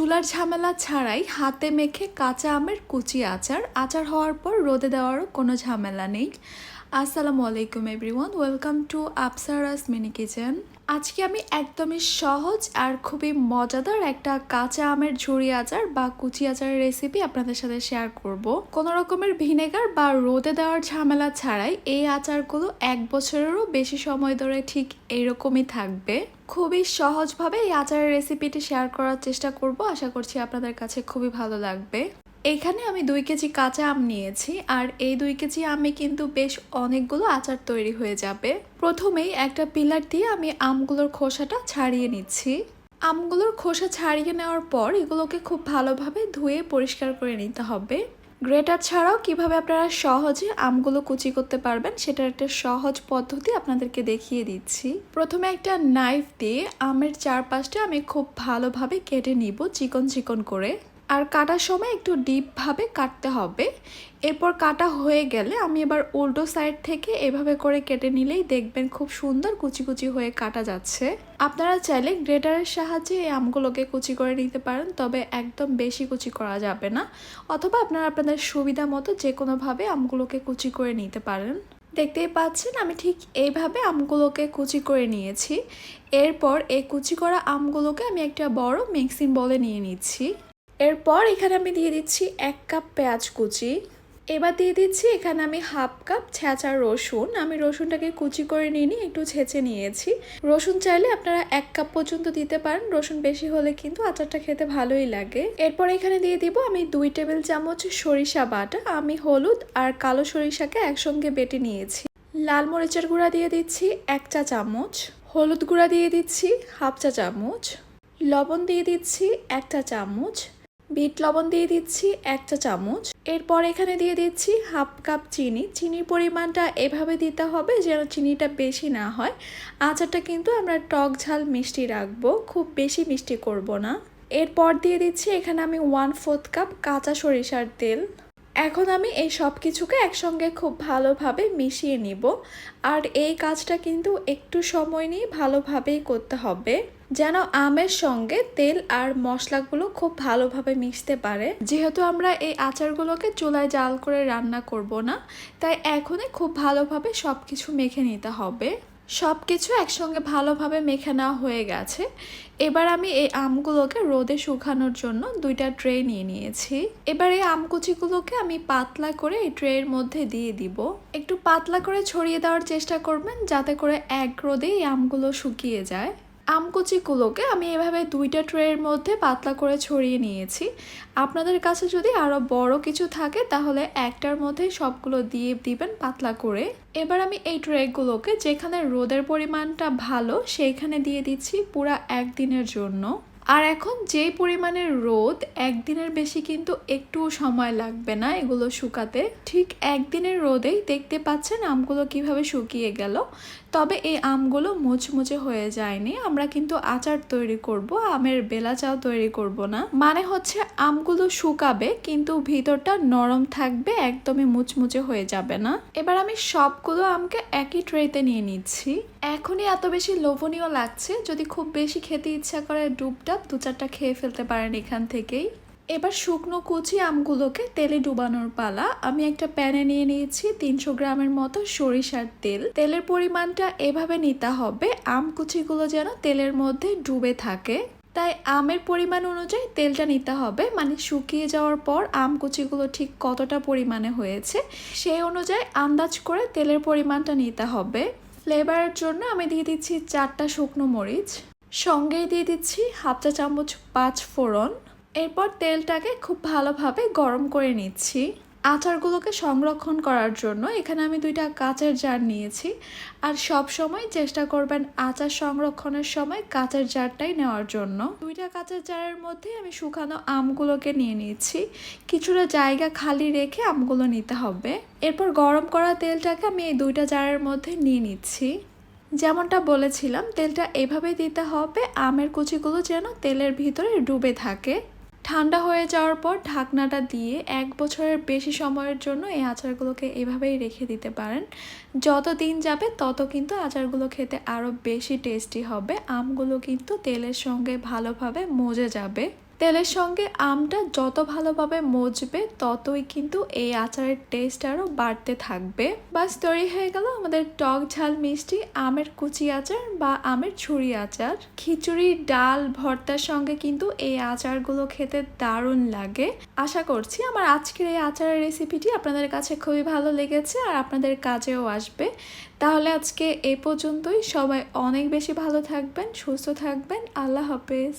চুলার ঝামেলা ছাড়াই হাতে মেখে কাঁচা আমের কুচি আচার আচার হওয়ার পর রোদে দেওয়ারও কোনো ঝামেলা নেই। আসসালামু আলাইকুম everyone, welcome to Apsara's mini kitchen. আজকে আমি একদমই সহজ আর খুবই মজাদার একটা কাঁচা আমের ঝুড়ি আচার বা কুচি আচারের রেসিপি আপনাদের সাথে শেয়ার করব। কোনো রকমের ভিনেগার বা রোদে দেওয়ার ঝামেলা ছাড়াই এই আচারগুলো এক বছরেরও বেশি সময় ধরে ঠিক এইরকমই থাকবে। খুবই সহজভাবে এই আচারের রেসিপিটি শেয়ার করার চেষ্টা করব, আশা করছি আপনাদের কাছে খুবই ভালো লাগবে। এখানে আমি দুই কেজি কাঁচা আম নিয়েছি, আর এই দুই কেজি আমে কিন্তু বেশ অনেকগুলো আচার তৈরি হয়ে যাবে। প্রথমেই একটা পিলার দিয়ে আমি আমগুলোর খোসাটা ছাড়িয়ে নিচ্ছি। আমগুলোর খোসা ছাড়িয়ে নেওয়ার পর এগুলোকে খুব ভালোভাবে ধুয়ে পরিষ্কার করে নিতে হবে। গ্রেটার ছাড়াও কীভাবে আপনারা সহজে আমগুলো কুচি করতে পারবেন সেটার একটা সহজ পদ্ধতি আপনাদেরকে দেখিয়ে দিচ্ছি। প্রথমে একটা নাইফ দিয়ে আমের চারপাশটা আমি খুব ভালোভাবে কেটে নিব চিকন চিকন করে। আর কাটার সময় একটু ডিপভাবে কাটতে হবে। এরপর কাটা হয়ে গেলে আমি এবার উল্টো সাইড থেকে এভাবে করে কেটে নিলেই দেখবেন খুব সুন্দর কুচি কুচি হয়ে কাটা যাচ্ছে। আপনারা চাইলে গ্রেটারের সাহায্যে এই আমগুলোকে কুচি করে নিতে পারেন, তবে একদম বেশি কুচি করা যাবে না। অথবা আপনারা আপনাদের সুবিধা মতো যে কোনোভাবে আমগুলোকে কুচি করে নিতে পারেন। দেখতেই পাচ্ছেন, আমি ঠিক এইভাবে আমগুলোকে কুচি করে নিয়েছি। এরপর এই কুচি করা আমগুলোকে আমি একটা বড় মিক্সিং বলে নিয়ে নিচ্ছি। এরপর এখানে আমি দিয়ে দিচ্ছি এক কাপ পেঁয়াজ কুচি। এবার দিয়ে দিচ্ছি এখানে আমি হাফ কাপ ছেঁচা রসুন। আমি রসুনটাকে কুচি করে নিয়ে একটু ছেঁচে নিয়েছি। রসুন চাইলে আপনারা এক কাপ পর্যন্ত দিতে পারেন। রসুন বেশি হলে কিন্তু আচারটা খেতে ভালোই লাগে। এরপর এখানে দিয়ে দিব আমি দুই টেবিল চামচ সরিষা বাটা। আমি হলুদ আর কালো সরিষাকে একসঙ্গে বেটে নিয়েছি। লাল মরিচের গুঁড়া দিয়ে দিচ্ছি এক চা চামচ। হলুদ গুঁড়া দিয়ে দিচ্ছি হাফ চা চামচ। লবণ দিয়ে দিচ্ছি একটা চামচ। বিট লবণ দিয়ে দিচ্ছি এক চা চামচ। এরপর এখানে দিয়ে দিচ্ছি হাফ কাপ চিনি। চিনির পরিমাণটা এভাবে দিতে হবে যেন চিনিটা বেশি না হয়। আচারটা কিন্তু আমরা টক ঝাল মিষ্টি রাখব, খুব বেশি মিষ্টি করব না। এরপর দিয়ে দিচ্ছি এখানে আমি ওয়ান ফোর্থ কাপ কাঁচা সরিষার তেল। এখন আমি এই সব কিছুকে একসঙ্গে খুব ভালোভাবে মিশিয়ে নিব। আর এই কাজটা কিন্তু একটু সময় নিয়ে ভালোভাবেই করতে হবে, যেন আমের সঙ্গে তেল আর মশলাগুলো খুব ভালোভাবে মিশতে পারে। যেহেতু আমরা এই আচারগুলোকে চুলায় জাল করে রান্না করব না, তাই এখনই খুব ভালোভাবে সব কিছু মেখে নিতে হবে। সব কিছু একসঙ্গে ভালোভাবে মেখে নেওয়া হয়ে গেছে। এবার আমি এই আমগুলোকে রোদে শুকানোর জন্য দুইটা ট্রে নিয়ে নিয়েছি। এবার এই আমকুচিগুলোকে আমি পাতলা করে এই ট্রের মধ্যে দিয়ে দিব। একটু পাতলা করে ছড়িয়ে দেওয়ার চেষ্টা করবেন, যাতে করে এক রোদে এই আমগুলো শুকিয়ে যায়। আমকুচিগুলোকে আমি এভাবে দুইটা ট্রের মধ্যে পাতলা করে ছড়িয়ে নিয়েছি। আপনাদের কাছে যদি আরও বড় কিছু থাকে, তাহলে একটার মধ্যে সবগুলো দিয়ে দিবেন পাতলা করে। এবার আমি এই ট্রেগুলোকে যেখানে রোদের পরিমাণটা ভালো, সেইখানে দিয়ে দিচ্ছি পুরা একদিনের জন্য। আর এখন যেই পরিমাণে রোদ, একদিনের বেশি কিন্তু একটু সময় লাগবে না এগুলো শুকাতে। ঠিক একদিনের রোদেই দেখতে পাচ্ছেন আমগুলো কীভাবে শুকিয়ে গেল। তবে এই আমগুলো মুচমুচে হয়ে যায়নি। আমরা কিন্তু আচার তৈরি করব, আমের বেলা চাও তৈরি করব না। মানে হচ্ছে আমগুলো শুকাবে, কিন্তু ভিতরটা নরম থাকবে, একদমই মুচমুচে হয়ে যাবে না। এবার আমি সবগুলো আমকে একই ট্রেতে নিয়ে নিচ্ছি। এখনই এত বেশি লোভনীয় লাগছে, যদি খুব বেশি খেতে ইচ্ছা করে ডুবটা দু চারটা খেয়ে ফেলতে পারেন এখান থেকেই। এবার শুকনো কুচি আমগুলোকে তেলে ডুবানোর পালা। আমি একটা প্যানে নিয়ে নিয়েছি তিনশো গ্রামের মতো সরিষার তেল। তেলের পরিমাণটা এভাবে নিতে হবে, আম কুচিগুলো যেন তেলের মধ্যে ডুবে থাকে। তাই আমের পরিমাণ অনুযায়ী তেলটা নিতে হবে। মানে শুকিয়ে যাওয়ার পর আম কুচিগুলো ঠিক কতটা পরিমাণে হয়েছে সেই অনুযায়ী আন্দাজ করে তেলের পরিমাণটা নিতে হবে। ফ্লেভারের জন্য আমি দিয়ে দিচ্ছি চারটা শুকনো মরিচ। সঙ্গেই দিয়ে দিচ্ছি হাফ চা চামচ পাঁচ ফোড়ন। এরপর তেলটাকে খুব ভালোভাবে গরম করে নিচ্ছি। আচারগুলোকে সংরক্ষণ করার জন্য এখানে আমি দুইটা কাঁচের জার নিয়েছি। আর সব সময় চেষ্টা করবেন আচার সংরক্ষণের সময় কাঁচের জারটাই নেওয়ার জন্য। দুইটা কাঁচের জারের মধ্যে আমি শুকানো আমগুলোকে নিয়ে নিচ্ছি। কিছুটা জায়গা খালি রেখে আমগুলো নিতে হবে। এরপর গরম করা তেলটাকে আমি এই দুইটা জারের মধ্যে নিয়ে নিচ্ছি। যেমনটা বলেছিলাম, তেলটা এভাবে দিতে হবে, আমের কুচিগুলো যেন তেলের ভিতরে ডুবে থাকে। ঠান্ডা হয়ে যাওয়ার পর ঢাকনাটা দিয়ে এক বছরের বেশি সময়ের জন্য এই আচারগুলোকে এভাবেই রেখে দিতে পারেন। যত দিন যাবে, তত কিন্তু আচারগুলো খেতে আরও বেশি টেস্টি হবে। আমগুলো কিন্তু তেলের সঙ্গে ভালোভাবে মজে যাবে। তেলের সঙ্গে আমটা যত ভালোভাবে মজবে, ততই কিন্তু এই আচারের টেস্ট আরও বাড়তে থাকবে। বাস তৈরি হয়ে গেল আমাদের টক ঝাল মিষ্টি, আমের কুচি আচার বা আমের ছুরি আচার। খিচুড়ি, ডাল, ভর্তার সঙ্গে কিন্তু এই আচারগুলো খেতে দারুণ লাগে। আশা করছি আমার আজকের এই আচারের রেসিপিটি আপনাদের কাছে খুবই ভালো লেগেছে আর আপনাদের কাজেও আসবে। তাহলে আজকে এ পর্যন্তই। সবাই অনেক বেশি ভালো থাকবেন, সুস্থ থাকবেন। আল্লাহ হাফেজ।